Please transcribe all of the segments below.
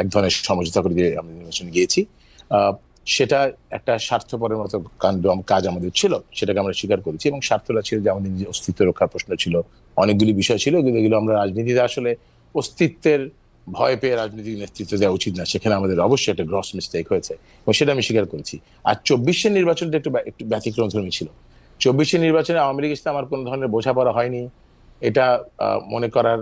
এক ধরনের সমঝোতা করে দিয়ে আমরা নির্বাচনে গিয়েছি। সেটা একটা স্বার্থপরের মতো কাজ আমাদের ছিল, সেটাকে আমরা স্বীকার করেছি এবং স্বার্থটা ছিল যে আমাদের নিজের অস্তিত্ব রক্ষার প্রশ্ন ছিল। অনেকগুলি বিষয় ছিল, কিন্তু এগুলো আমরা রাজনীতিতে আসলে অস্তিত্বের ভয় পেয়ে রাজনৈতিক নেতৃত্ব দেওয়া উচিত না। সেখানে আমাদের অবশ্যই একটা গ্রস মিস্টেক হয়েছে এবং সেটা আমি স্বীকার করেছি। আর চব্বিশের নির্বাচনটা একটু একটু ব্যতিক্রম ধর্মী ছিল। চব্বিশের নির্বাচনে আওয়ামী লীগের সাথে আমার কোনো ধরনের বোঝাপড়া হয়নি। এটা মনে করার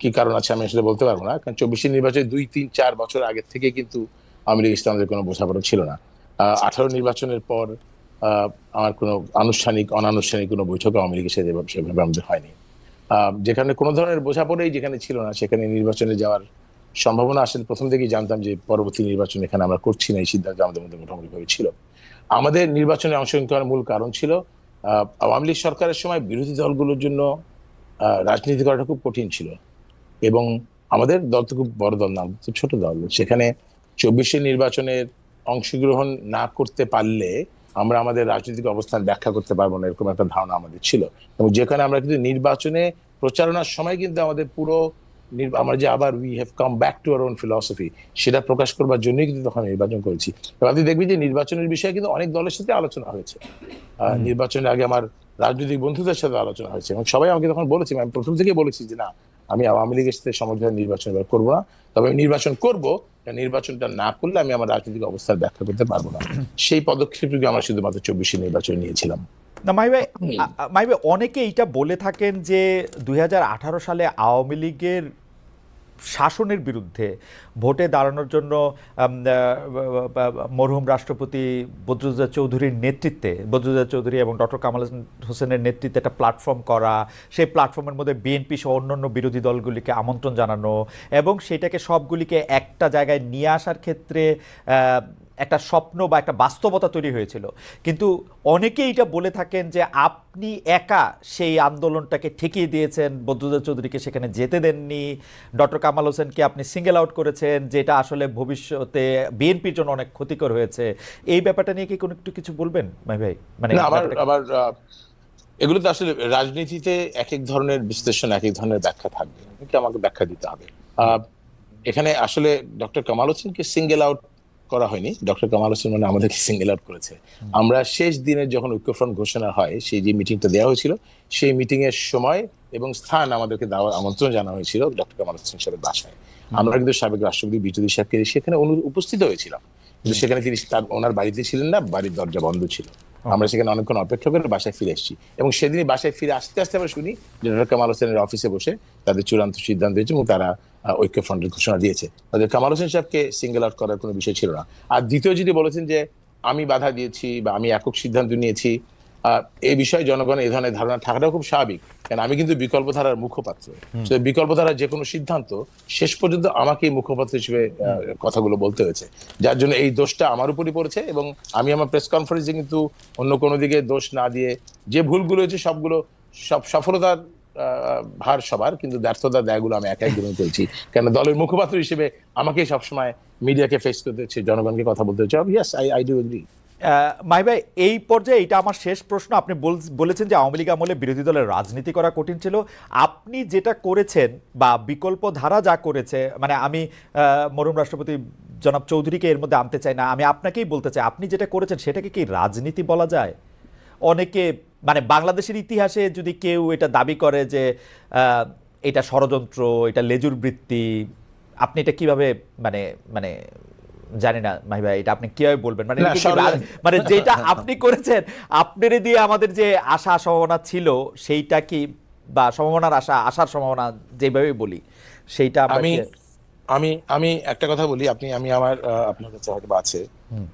কি কারণ আছে আমি আসলে বলতে পারব না। কারণ চব্বিশের নির্বাচনে দুই তিন চার বছর আগের থেকে কিন্তু আওয়ামী লীগের সাথে আমাদের কোনো বোঝাপড়া ছিল না। আঠারো নির্বাচনের পর আমার কোনো আনুষ্ঠানিক অনানুষ্ঠানিক কোনো বৈঠক আওয়ামী লীগের সাথে সেভাবে আমাদের হয়নি। যেখানে কোনো ধরনের বোঝাপড়াই যেখানে ছিল না সেখানে নির্বাচনে যাওয়ার সম্ভাবনা আসলে প্রথম থেকেই জানতাম যে পরবর্তী নির্বাচন এখানে আমরা করছি না এই সিদ্ধান্ত আমাদের মধ্যে মোটামুটিভাবে ছিল। আমাদের নির্বাচনে অংশগ্রহণ করার মূল কারণ ছিল আওয়ামী লীগ সরকারের সময় বিরোধী দলগুলোর জন্য রাজনীতি করাটা খুব কঠিন ছিল। এবং আমাদের দল তো খুব বড় দল না তো ছোট দল। সেখানে চব্বিশে নির্বাচনের অংশগ্রহণ না করতে পারলে আমরা আমাদের রাজনৈতিক অবস্থান ব্যাখ্যা করতে পারব না এরকম একটা ধারণা আমাদের ছিল। এবং যেখানে আমরা কিন্তু নির্বাচনে প্রচারণার সময় কিন্তু আমাদের পুরো আমরা যে আবার we have come back to our own philosophy সেটা প্রকাশ করবার জন্যই কিন্তু তখন নির্বাচন করেছি। আপনি দেখবেন যে নির্বাচনের বিষয়ে কিন্তু অনেক দলের সাথে আলোচনা হয়েছে। নির্বাচনের আগে আমার রাজনৈতিক বন্ধুদের সাথে আলোচনা হয়েছে। এবং সবাই আমাকে তখন বলেছি আমি প্রথম থেকেই বলেছি যে না আমি আওয়ামী লীগের সাথে সমর্থন নির্বাচন এবার করব না। তবে আমি নির্বাচন করব নির্বাচনটা না করলে আমি আমার রাজনৈতিক অবস্থার ব্যাখ্যা করতে পারব না। সেই পদক্ষেপটুকু আমরা শুধুমাত্র চব্বিশে নির্বাচন নিয়েছিলাম। না মাই ভাই আ- আ- মাই ভাই অনেকে এটা বলে থাকেন যে দুই হাজার আঠারো সালে আওয়ামী লীগের শাসনের বিরুদ্ধে ভোটে দাঁড়ানোর জন্য মরহুম রাষ্ট্রপতি বদরুজ্জা চৌধুরীর নেতৃত্বে, বদরুজ্জা চৌধুরী এবং ডক্টর কামাল হোসেনের নেতৃত্বে একটা প্ল্যাটফর্ম করা, সেই প্ল্যাটফর্মের মধ্যে বিএনপি সহ অন্যান্য বিরোধী দলগুলিকে আমন্ত্রণ জানানো এবং সেটাকে সবগুলিকে একটা জায়গায় নিয়ে আসার ক্ষেত্রে একটা স্বপ্ন বা একটা বাস্তবতা তৈরি হয়েছিল। কিন্তু অনেকেই এটা বলে থাকেন যে আপনি একা সেই আন্দোলনটাকে ঠেকিয়ে দিয়েছেন বদরুদ্দোজা চৌধুরীকে সেখানে যেতে দেননি। ডক্টর কামাল হোসেনকে আপনি সিঙ্গেল আউট করেছেন যেটা আসলে ভবিষ্যতে বিএনপির জন্য অনেক ক্ষতিকর হয়েছে। এই ব্যাপারটা নিয়ে কি কোনো একটু কিছু বলবেন ভাই ভাই? মানে আবার এগুলো তো আসলে রাজনীতিতে এক এক ধরনের বিশ্লেষণ এক এক ধরনের ব্যাখ্যা থাকবে। আমাকে ব্যাখ্যা দিতে হবে। আহ, এখানে আসলে ডক্টর কামাল হোসেনকে সিঙ্গেল আউট করা হয়নি। ডক্টর কামাল হোসেন মানে আমাদেরকে সিঙ্গেল আউট করেছে। আমরা শেষ দিনের যখন ঐক্যফ্রন্ট ঘোষণা হয় সেই যে মিটিংটা দেওয়া হয়েছিল সেই মিটিং এর সময় এবং স্থান আমাদেরকে দেওয়ার আমন্ত্রণ জানা হয়েছিল ডক্টর কামাল হোসেন সাহেবের বাসায়। আমরা কিন্তু সাবেক রাষ্ট্রপতি বিটুদি সাহেবকে সেখানে উপস্থিত হয়েছিলাম। কিন্তু সেখানে তিনি তার ওনার বাড়িতে ছিলেন না বাড়ির দরজা বন্ধ ছিল। আমরা সেখানে অনেকক্ষণ অপেক্ষা করে বাসায় ফিরে এসেছি। এবং সেদিনই বাসায় ফিরে আসতে আসতে আমরা শুনি যে কামাল হোসেনের অফিসে বসে তাদের চূড়ান্ত সিদ্ধান্ত হয়েছে এবং তারা ঐক্য ঐক্যফ্রন্টের ঘোষণা দিয়েছে। তাদের কামাল হোসেন সাহেবকে সিঙ্গেল আউট করার কোনো বিষয় ছিল না। আর দ্বিতীয় যদি বলেছেন যে আমি বাধা দিয়েছি বা আমি একক সিদ্ধান্ত নিয়েছি এই বিষয়ে জনগণের এই ধরনের ধারণা থাকাটাও খুব স্বাভাবিক। কারণ আমি কিন্তু বিকল্প ধারার মুখপাত্র বিকল্প ধারার যে কোনো সিদ্ধান্ত শেষ পর্যন্ত আমাকেই মুখপাত্র হিসেবে কথাগুলো বলতে হয়েছে। যার জন্য এই দোষটা আমার উপরই পড়েছে এবং আমি আমার প্রেস কনফারেন্সে কিন্তু অন্য কোনো দিকে দোষ না দিয়ে যে ভুলগুলো হয়েছে সবগুলো সব সফলতার আহ, ভার সবার কিন্তু ব্যর্থতার দায়গুলো আমি একাই গ্রহণ করেছি। কেন? দলের মুখপাত্র হিসেবে আমাকেই সবসময় মিডিয়াকে ফেস করতে হচ্ছে জনগণকে কথা বলতে হচ্ছে। Yes I I do agree my ভাই এই পর্যায়ে এটা আমার শেষ প্রশ্ন। আপনি বল- বলেছেন যে আওয়ামী লীগ আমলে বিরোধী দলের রাজনীতি করা কঠিন ছিল। আপনি যেটা করেছেন বা বিকল্প ধারা যা করেছে মানে আমি আহ, মরহুম রাষ্ট্রপতি জনাব চৌধুরীকে এর মধ্যে আনতে চাই না আমি আপনাকেই বলতে চাই আপনি যেটা করেছেন সেটাকে কি রাজনীতি বলা যায়? অনেকে মানে বাংলাদেশের ইতিহাসে যদি কেউ এটা দাবি করে যে এটা ষড়যন্ত্র এটা লেজুর বৃত্তি আপনি এটা কীভাবে মানে মানে জানি না মাহি ভাই এটা আপনি কীভাবে বলবেন? মানে মানে যেটা আপনি করেছেন আপনারে দিয়ে আমাদের যে আশা সম্ভাবনা ছিল সেইটা কি বা সম্ভাবনার আশা আশার সম্ভাবনা যেভাবে বলি সেইটা আমি আমি আমি একটা কথা বলি আপনি আমি আমার আপনার কাছে হয়তো আছে।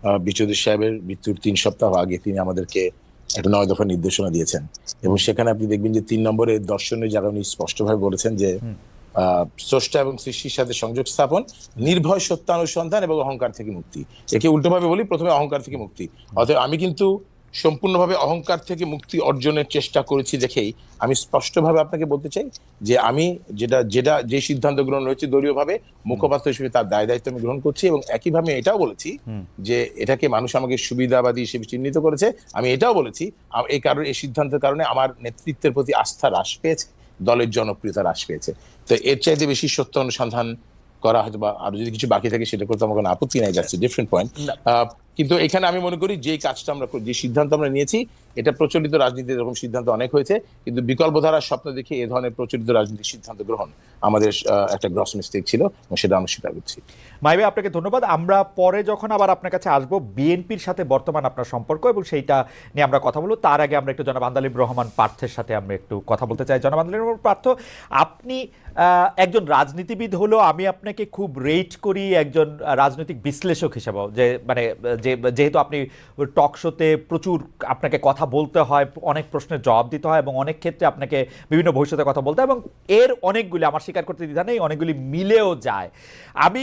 আহ, সাহেবের মৃত্যুর তিন সপ্তাহ আগে তিনি আমাদেরকে একটা নয় দফা নির্দেশনা দিয়েছেন। এবং সেখানে আপনি দেখবেন যে তিন নম্বরে দর্শনের জায়গা উনি স্পষ্টভাবে বলেছেন যে স্রষ্টা এবং সৃষ্টির সাথে সংযোগ স্থাপন নির্ভয় সত্যানুসন্ধান এবং অহংকার থেকে মুক্তি। একে উল্টোভাবে বলি প্রথমে অহংকার থেকে মুক্তি। অতএব আমি কিন্তু সম্পূর্ণভাবে অহংকার থেকে মুক্তি অর্জনের চেষ্টা করেছি দেখেই আমি স্পষ্টভাবে আপনাকে বলতে চাই যে আমি যেটা যেটা যে সিদ্ধান্ত গ্রহণ হয়েছে দলীয়ভাবে মুখপাত্র হিসেবে তার দায় দায়িত্ব আমি গ্রহণ করছি এবং একইভাবে এটাও বলেছি যে এটাকে মানুষ আমাকে সুবিধাবাদী হিসেবে চিহ্নিত করেছে। আমি এটাও বলেছি এই কারণে এই সিদ্ধান্তের কারণে আমার নেতৃত্বের প্রতি আস্থা হ্রাস পেয়েছে। দলের জনপ্রিয়তা হ্রাস পেয়েছে তো এর চাইতে বেশি সত্য অনুসন্ধান করা হয়তো বা আরও যদি কিছু বাকি থাকে সেটা করতে আমার কোনো আপত্তি নাই যাচ্ছে ডিফারেন্ট পয়েন্ট। কিন্তু এখানে আমি মনে করি যে কাজটা আমরা যে সিদ্ধান্ত আমরা নিয়েছি, এটা প্রচলিত রাজনীতিতে এরকম সিদ্ধান্ত অনেক হয়েছে, কিন্তু বিকল্প ধারার স্বপ্ন দেখে এ ধরনের প্রচলিত রাজনৈতিক সিদ্ধান্ত গ্রহণ আমাদের একটা গ্রস মিস্টেক ছিল এবং সেটা আমরা স্বীকার করছি। মাইবে আপনাকে ধন্যবাদ। আমরা পরে যখন আবার আপনার কাছে আসব, বিএনপির সাথে বর্তমান আপনার সম্পর্ক এবং সেইটা নিয়ে আমরা কথা বলব। তার আগে আমরা একটু জনাব আন্দালিব রহমান পার্থের সাথে আমরা একটু কথা বলতে চাই। জনাব আন্দালিব রহমান পার্থ, আপনি একজন রাজনীতিবিদ হলো আমি আপনাকে খুব রেট করি একজন রাজনৈতিক বিশ্লেষক হিসেবেও, যে মানে যে, যেহেতু আপনি টক শোতে প্রচুর আপনাকে কথা বলতে হয়, অনেক প্রশ্নের জবাব দিতে হয় এবং অনেক ক্ষেত্রে আপনাকে বিভিন্ন ভবিষ্যতে কথা বলতে হয় এবং এর অনেকগুলি, আমার স্বীকার করতে দ্বিধা নেই, অনেকগুলি মিলেও যায়। আমি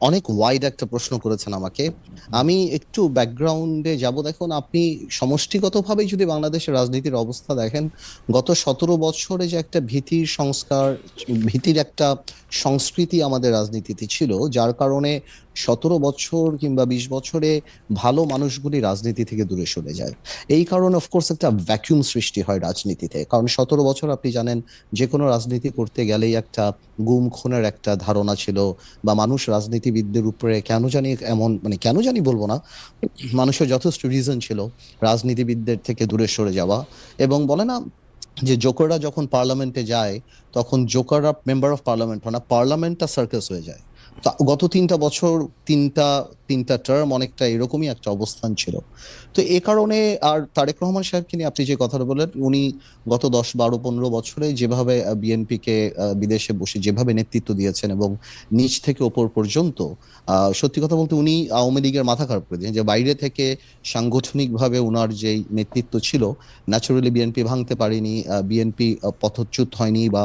অনেক ওয়াইড একটা প্রশ্ন করেছেন আমাকে। আমি একটু ব্যাকগ্রাউন্ডে যাব। দেখুন, আপনি সমষ্টিগতভাবেই যদি বাংলাদেশের রাজনীতির অবস্থা দেখেন, গত সতেরো বছরে যে একটা ভীতির সংস্কার, ভীতির একটা সংস্কৃতি আমাদের রাজনীতিতে ছিল, যার কারণে সতেরো বছর কিংবা বিশ বছরে ভালো মানুষগুলি রাজনীতি থেকে দূরে সরে যায়। এই কারণে অফকোর্স একটা ভ্যাকিউম সৃষ্টি হয় রাজনীতিতে। কারণ সতেরো বছর আপনি জানেন যে কোনো রাজনীতি করতে গেলেই একটা গুম খুনের একটা ধারণা ছিল বা মানুষ রাজনীতিবিদদের উপরে কেন জানি এমন মানে কেন জানি বলব না, মানুষের যথেষ্ট রিজন ছিল রাজনীতিবিদদের থেকে দূরে সরে যাওয়া। এবং বলে না যে জোকাররা যখন পার্লামেন্টে যায়, তখন জোকাররা মেম্বার অফ পার্লামেন্ট হয় না পার্লামেন্টটা সার্কাস হয়ে যায়। গত তিনটা বছর, তিনটা তিনটা টার্ম অনেকটা এরকমই একটা অবস্থান ছিল। তো এ কারণে আর তারেক রহমান সাহেবকে নিয়ে আপনি যে কথাটা বলেন উনি গত দশ, বারো, পনেরো বছরে যেভাবে বিএনপি কে বিদেশে বসে যেভাবে নেতৃত্ব দিয়েছেন এবং নিচ থেকে ওপর পর্যন্ত সত্যি কথা বলতে উনি আওয়ামী লীগের মাথা খারাপ করে দিয়েছেন। যে বাইরে থেকে সাংগঠনিকভাবে ওনার যেই নেতৃত্ব ছিল ন্যাচুরালি বিএনপি ভাঙতে পারেনি বিএনপি পথচ্যুত হয়নি বা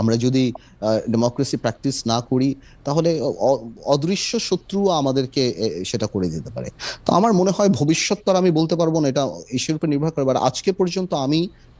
আমরা যদি ডেমোক্রেসি প্র্যাকটিস না করি, তাহলে অদৃশ্য শত্রু আমাদেরকে সেটা করে দিতে পারে। তো আমার মনে হয় ভবিষ্যৎ তো আমি বলতে পারব না, এটা ইস্যুর উপর নির্ভর করে। আজকে পর্যন্ত আমি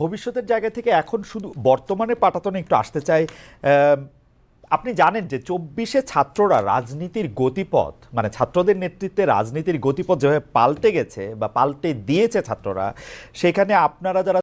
ভবিষ্যতের জায়গা থেকে এখন শুধু বর্তমানে পাটাতনে একটু আসতে চাই। আপনি জানেন যে চব্বিশে ছাত্ররা রাজনীতির গতিপথ মানে ছাত্রদের নেতৃত্বে রাজনীতির গতিপথ যেভাবে পাল্টে গেছে বা পাল্টে দিয়েছে ছাত্ররা, সেখানে আপনারা যারা